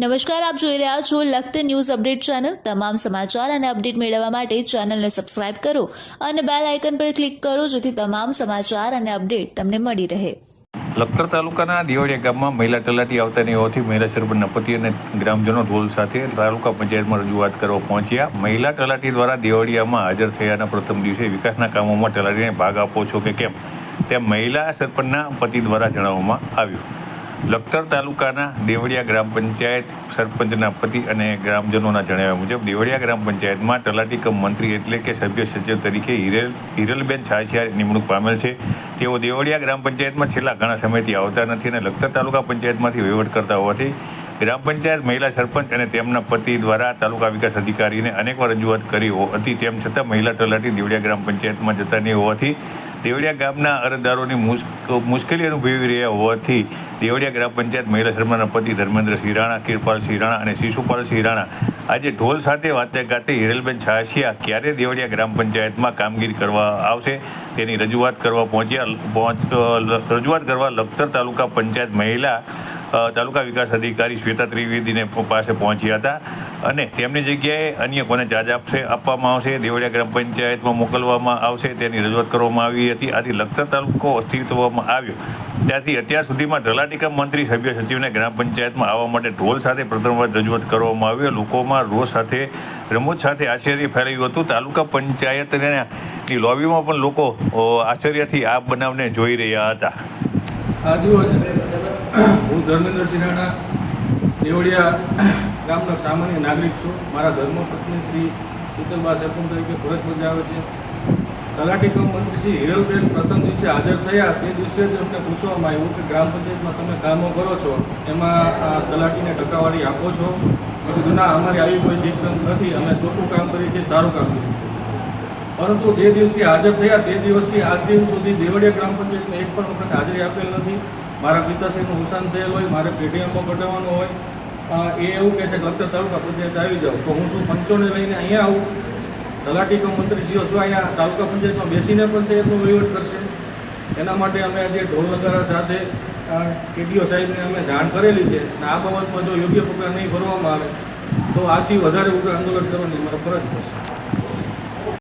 નમસ્કાર, આપ જોઈ રહ્યા છો લખત ન્યૂઝ અપડેટ ચેનલ. તમામ સમાચાર અને અપડેટ મેળવવા માટે ચેનલને સબસ્ક્રાઇબ કરો અને બેલ આઇકન પર ક્લિક કરો જેથી તમામ સમાચાર અને અપડેટ તમને મળી રહે. લખતર તાલુકાના દિયોડિયા ગામમાં મહિલા તલાટી આવતાની હોવાથી મહિલા સરપંચના પતિ અને ગ્રામજનો ઢોલ સાથે તાલુકા પંચાયતમાં રજૂઆત કરવા પહોંચ્યા. મહિલા તલાટી દ્વારા દિયોડિયામાં હાજર થયાના પ્રથમ દિવસે વિકાસના કામોમાં તલાટીને ભાગ આપો છો કે કેમ? તેમ મહિલા સરપંચના પતિ દ્વારા જણાવવામાં આવ્યું. લખતર તાલુકાના દેવળિયા ગ્રામ પંચાયત સરપંચના પતિ અને ગ્રામજનોના જણાવ્યા મુજબ, દેવળિયા ગ્રામ પંચાયતમાં તલાટી કમ મંત્રી એટલે કે સભ્ય સચિવ તરીકે હિરેલ, હિરલબેન છાસિયા નિમણૂક પામેલ છે. તેઓ દેવળિયા ગ્રામ પંચાયતમાં છેલ્લા ઘણા સમયથી આવતા નથી અને લખતર તાલુકા પંચાયતમાંથી વહીવટ કરતા હોવાથી ગ્રામ પંચાયત મહિલા સરપંચ અને તેમના પતિ દ્વારા તાલુકા વિકાસ અધિકારીને અનેકવાર રજૂઆત કરી હતી. તેમ છતાં મહિલા તલાટી દેવડિયા ગ્રામ પંચાયતમાં જતા નહીં હોવાથી દેવડિયા ગામના અરજદારોની મુશ્ક- મુશ્કેલી અનુભવી રહ્યા હોવાથી દેવડિયા ગ્રામ પંચાયત મહિલા સરપંચના પતિ ધર્મેન્દ્ર સિરાણા કિરપાલ સિરાણા અને શિશુપાલ સિરાણા આજે ઢોલ સાથે વાતે ગાતે હિરલબેન છાસિયા ક્યારે દેવડિયા ગ્રામ પંચાયતમાં કામગીરી કરવા આવશે તેની રજૂઆત કરવા પહોંચ્યા પહોંચ રજૂઆત કરવા લખતર તાલુકા પંચાયત મહિલા તાલુકા વિકાસ અધિકારી શ્વેતા ત્રિવેદીને પાસે પહોંચ્યા હતા અને તેમની જગ્યાએ અન્ય કોને ચાર્જ આપશે, આપવામાં આવશે, દેવળિયા ગ્રામ પંચાયતમાં મોકલવામાં આવશે, તેની રજૂઆત કરવામાં આવી હતી. આથી લખતર તાલુકો અસ્તિત્વમાં આવ્યો. ત્યારથી અત્યાર સુધીમાં તલાટીકા મંત્રી સભ્ય સચિવને ગ્રામ પંચાયતમાં આવવા માટે ઢોલ સાથે પ્રથમવાર રજૂઆત કરવામાં આવ્યો લોકોમાં રોષ સાથે, રમૂજ સાથે આશ્ચર્ય ફેલાયું હતું. તાલુકા પંચાયતની લોબીમાં પણ લોકો આશ્ચર્યથી આ બનાવને જોઈ રહ્યા હતા. આજરોજ હું ધર્મેન્દ્ર સિંહાણા દેવળિયા ગામનો સામાન્ય નાગરિક છું. મારા ધર્મપત્ની શ્રી શીતલબા સરપંચ તરીકે ફરજ બજાવે છે. તલાટી કમ મંત્રી શ્રી હિરલબેન પ્રથમ દિવસે હાજર થયા. તે દિવસે જ અમને પૂછવામાં આવ્યું કે ગ્રામ પંચાયતમાં તમે કામો કરો છો, એમાં આ તલાટીને ટકાવારી આપો છો? કીધું, ના, અમારી આવી કોઈ સિસ્ટમ નથી. અમે ચોખ્ખું કામ કરીએ છીએ, સારું કામ કરીએ છીએ. પરંતુ જે દિવસથી હાજર થયા, તે દિવસથી આજ દિન સુધી દેવળિયા ગ્રામ પંચાયતને એક પણ વખત હાજરી આપેલ નથી. મારા પિતાશ્રીનું નુકસાન થયેલ હોય, મારે પેટીએમમાં કઢાવવાનું હોય એ એવું કહે છે કે લખતર તાલુકા પંચાયત આવી જાઓ. તો હું શું પંચોને લઈને અહીંયા આવું? તલાટી કમ મંત્રી જીઓ શું અહીંયા તાલુકા પંચાયતમાં બેસીને પંચાયતનો વહીવટ કરશે? એના માટે અમે આજે ઢોલ નગારા સાથે કેડીઓ સાહેબને અમે જાણ કરેલી છે. અને આ બાબતમાં જો યોગ્ય પગલાં નહીં ભરવામાં આવે, તો આથી વધારે ઉગ્ર આંદોલન કરવાની અમારે ફરજ પડશે.